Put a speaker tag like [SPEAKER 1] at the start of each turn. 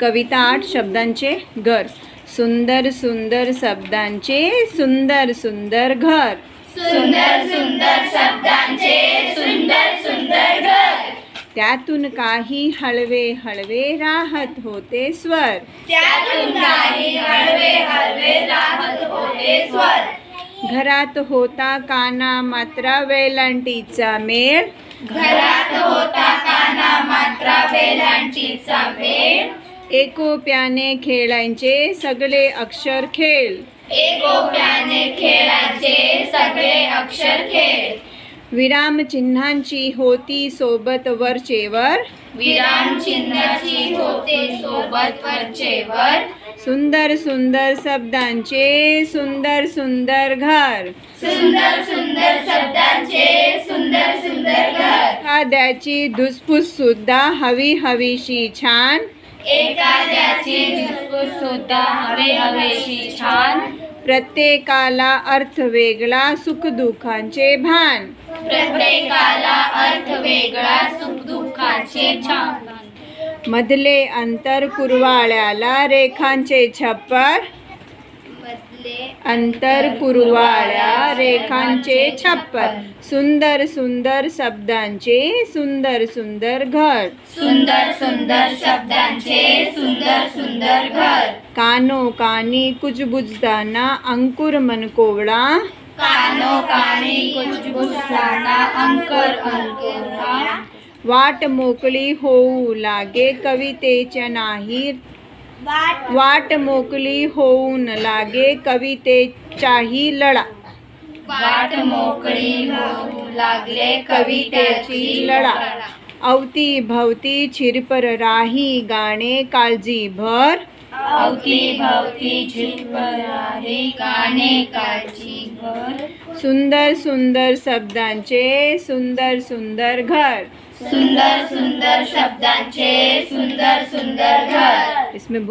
[SPEAKER 1] कविता आठ शब्दांचे घर. सुंदर सुंदर शब्दांचे सुंदर सुंदर घर.
[SPEAKER 2] सुंदर सुंदर शब्दांचे सुंदर सुंदर घर.
[SPEAKER 1] त्यातून काही हळवे हळवे राहत होते स्वर.
[SPEAKER 2] त्यातून काही हळवे हळवे राहत होते स्वर.
[SPEAKER 1] घरात होता काना मात्रा वेलांटीचा मेळ.
[SPEAKER 2] घरात होता काना मात्रा वेलांटीचा वेळ
[SPEAKER 1] एकोप्याने खेळायचे सगळे अक्षर खेळ.
[SPEAKER 2] एकोप्याने खेळाचे सगळे अक्षर खेळ.
[SPEAKER 1] विराम चिन्हांची होती सोबत वरचेवर.
[SPEAKER 2] विराम चिन्हाची होते सोबत वरचेवर.
[SPEAKER 1] सुंदर सुंदर शब्दांचे सुंदर सुंदर घर.
[SPEAKER 2] सुंदर सुंदर शब्दांचे सुंदर सुंदर घर.
[SPEAKER 1] एखाद्याची धुसफूस सुद्धा हवी हवीशी छान.
[SPEAKER 2] एखाद्याची सुद्धा हवे हवेशी छान.
[SPEAKER 1] प्रत्येकाला अर्थ वेगळा सुखदुःखांचे भान.
[SPEAKER 2] प्रत्येकाला अर्थ वेगळा सुख दुःखाचे छान.
[SPEAKER 1] मधले अंतर कुरवाळ्याला रेखांचे छप्पर. अंतर कुरवाळ्या रेखांचे छप्पर. सुंदर सुंदर शब्दांचे सुंदर सुंदर घर.
[SPEAKER 2] सुंदर सुंदर शब्दांचे सुंदर सुंदर घर।
[SPEAKER 1] कानो कानी कुजबुजताना अंकुर मनकोवळा
[SPEAKER 2] कानो कानी कुछ बुसाना अंकर अंकुरा
[SPEAKER 1] वाट मोकळी होऊ लागे कवितेच्या नाही वाट मोकळी होऊन लागे कवितेच्याही लढा
[SPEAKER 2] वाट मोकळी लागले कवितेची
[SPEAKER 1] लढा
[SPEAKER 2] लढा
[SPEAKER 1] अवती भवती छिरपर राही गाणे काळजीभर
[SPEAKER 2] अवती भवती झिरपरारी गाणे काळजी घर
[SPEAKER 1] सुंदर सुंदर शब्दांचे सुंदर सुंदर घर.
[SPEAKER 2] सुंदर सुंदर शब्दांचे सुंदर सुंदर घर.
[SPEAKER 1] इसमें